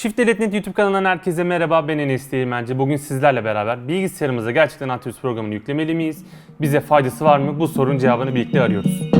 Shift.net YouTube kanalından herkese merhaba ben Enes Değirmenci. Bugün sizlerle beraber bilgisayarımıza gerçekten antivirüs programını yüklemeli miyiz? Bize faydası var mı? Bu sorunun cevabını birlikte arıyoruz.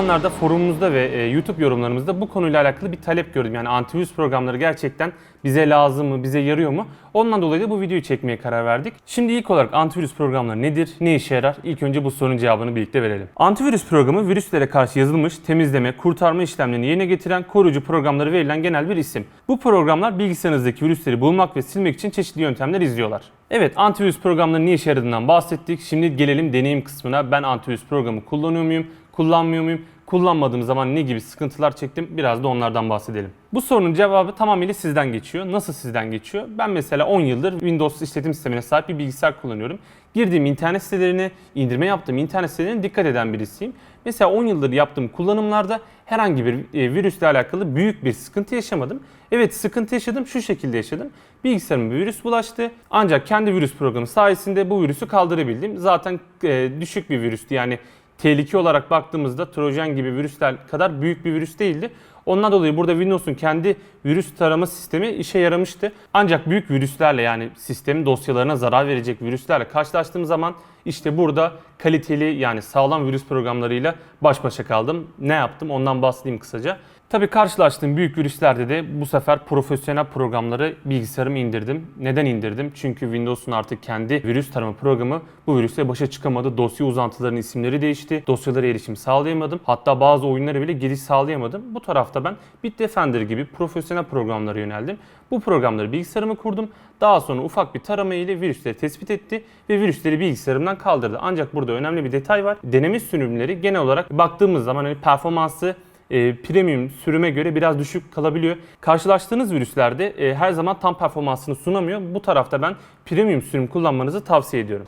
Zamanlarda forumumuzda ve e, YouTube yorumlarımızda bu konuyla alakalı bir talep gördüm. Yani antivirüs programları gerçekten bize lazım mı, bize yarıyor mu? Ondan dolayı da bu videoyu çekmeye karar verdik. Şimdi ilk olarak antivirüs programları nedir, ne işe yarar? İlk önce bu sorunun cevabını birlikte verelim. Antivirüs programı virüslere karşı yazılmış, temizleme, kurtarma işlemlerini yerine getiren koruyucu programları verilen genel bir isim. Bu programlar bilgisayarınızdaki virüsleri bulmak ve silmek için çeşitli yöntemler izliyorlar. Evet antivirüs programlarının ne işe yaradığından bahsettik. Şimdi gelelim deneyim kısmına. Ben antivirüs programı kullanıyor muyum? Kullanmıyor muyum? Kullanmadığım zaman ne gibi sıkıntılar çektim? Biraz da onlardan bahsedelim. Bu sorunun cevabı tamamıyla sizden geçiyor. Nasıl sizden geçiyor? Ben mesela 10 yıldır Windows işletim sistemine sahip bir bilgisayar kullanıyorum. Girdiğim internet sitelerine, indirme yaptığım internet sitelerine dikkat eden birisiyim. Mesela 10 yıldır yaptığım kullanımlarda herhangi bir e, virüsle alakalı büyük bir sıkıntı yaşamadım. Evet sıkıntı yaşadım, şu şekilde yaşadım. Bilgisayarıma bir virüs bulaştı. Ancak kendi virüs programı sayesinde bu virüsü kaldırabildim. Zaten e, düşük bir virüstü yani tehlike olarak baktığımızda Trojan gibi virüsler kadar büyük bir virüs değildi. Ondan dolayı burada Windows'un kendi virüs tarama sistemi işe yaramıştı. Ancak büyük virüslerle yani sistemin dosyalarına zarar verecek virüslerle karşılaştığım zaman işte burada kaliteli yani sağlam virüs programlarıyla baş başa kaldım. Ne yaptım ondan bahsedeyim kısaca. Tabii karşılaştığım büyük virüslerde de bu sefer profesyonel programları bilgisayarıma indirdim. Neden indirdim? Çünkü Windows'un artık kendi virüs tarama programı bu virüsle başa çıkamadı. Dosya uzantılarının isimleri değişti. Dosyalara erişim sağlayamadım. Hatta bazı oyunlara bile giriş sağlayamadım. Bu tarafta ben Bitdefender gibi profesyonel programlara yöneldim. Bu programları bilgisayarıma kurdum. Daha sonra ufak bir tarama ile virüsleri tespit etti ve virüsleri bilgisayarımdan kaldırdı. Ancak burada önemli bir detay var. Deneme sürümleri genel olarak baktığımız zaman hani performansı e, premium sürüme göre biraz düşük kalabiliyor. Karşılaştığınız virüslerde e, her zaman tam performansını sunamıyor. Bu tarafta ben premium sürüm kullanmanızı tavsiye ediyorum.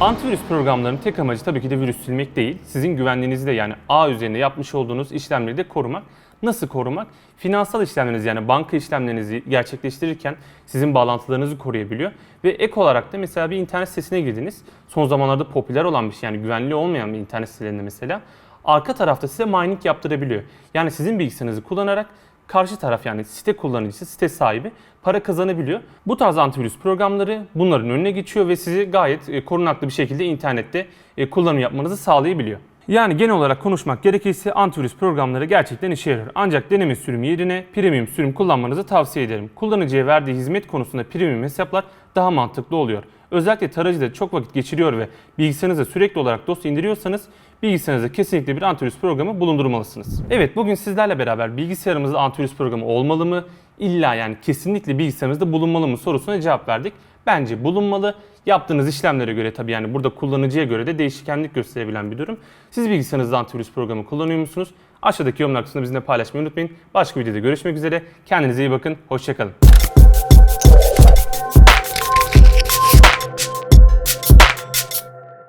Antivirüs programlarının tek amacı tabii ki de virüs silmek değil. Sizin güvenliğinizi de yani ağ üzerinde yapmış olduğunuz işlemleri de korumak. Nasıl korumak? Finansal işlemlerinizi yani banka işlemlerinizi gerçekleştirirken sizin bağlantılarınızı koruyabiliyor. Ve ek olarak da mesela bir internet sitesine girdiniz. Son zamanlarda popüler olan bir şey yani güvenli olmayan bir internet sitelerinde mesela. Arka tarafta size mining yaptırabiliyor. Yani sizin bilgisayarınızı kullanarak karşı taraf yani site kullanıcısı, site sahibi para kazanabiliyor. Bu tarz antivirüs programları bunların önüne geçiyor ve sizi gayet e, korunaklı bir şekilde internette e, kullanım yapmanızı sağlayabiliyor. Yani genel olarak konuşmak gerekirse antivirüs programları gerçekten işe yarar. Ancak deneme sürüm yerine premium sürüm kullanmanızı tavsiye ederim. Kullanıcıya verdiği hizmet konusunda premium hesaplar daha mantıklı oluyor. Özellikle tarayıcıda çok vakit geçiriyor ve bilgisayarınıza sürekli olarak dosya indiriyorsanız bilgisayarınızda kesinlikle bir antivirüs programı bulundurmalısınız. Evet bugün sizlerle beraber bilgisayarımızda antivirüs programı olmalı mı? İlla yani kesinlikle bilgisayarımızda bulunmalı mı sorusuna cevap verdik. Bence bulunmalı. Yaptığınız işlemlere göre tabii yani burada kullanıcıya göre de değişkenlik gösterebilen bir durum. Siz bilgisayarınızda antivirüs programı kullanıyor musunuz? Aşağıdaki yorumlar kısmında bizimle paylaşmayı unutmayın. Başka videoda görüşmek üzere. Kendinize iyi bakın. Hoşçakalın.